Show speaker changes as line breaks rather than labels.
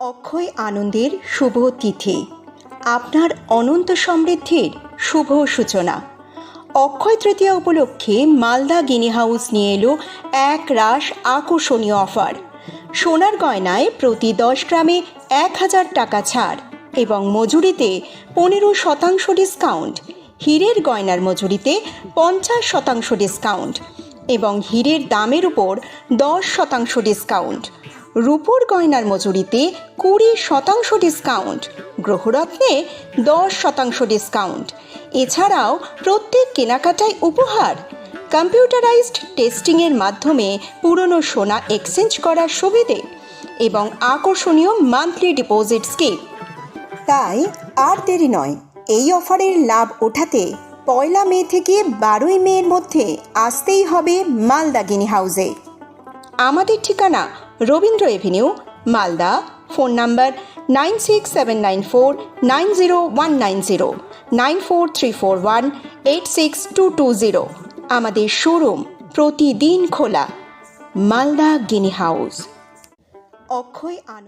অক্ষয় আনন্দের শুভ তিথি। আপনার অনন্ত সমৃদ্ধির শুভ সূচনা। অক্ষয় তৃতীয়া উপলক্ষে মালদা গিনি হাউস নিয়ে এলো এক রাস আকর্ষণীয় অফার। সোনার গয়নায় প্রতি দশ গ্রামে এক হাজার টাকা ছাড় এবং মজুরিতে পনেরো শতাংশ ডিসকাউন্ট। হীরের গয়নার মজুরিতে পঞ্চাশ শতাংশ ডিসকাউন্ট এবং হীরের দামের উপর দশ শতাংশ ডিসকাউন্ট। রূপোর গয়নার মজুরিতে কুড়ি শতাংশ ডিসকাউন্ট গ্রহরত্নে দশ শতাংশ ডিসকাউন্ট এছাড়াও প্রত্যেক কেনাকাটায় উপহার। কম্পিউটারাইজড টেস্টিংয়ের মাধ্যমে পুরনো সোনা এক্সচেঞ্জ করার সুবিধে এবং আকর্ষণীয় মান্থলি ডিপোজিট স্কিম তাই আর দেরি নয়, এই অফারের লাভ ওঠাতে পয়লা মে থেকে বারোই মের মধ্যে আসতেই হবে মালদা গিনি হাউসে আমাদের ঠিকানা Rabindra avenue, Malda, phone number nine six seven nine four nine zero one nine zero, nine four three four one eight six two two zero. আমাদের শোরুম প্রতিদিন খোলা, মালদা গিনি হাউস। অক্ষয় আনন্দ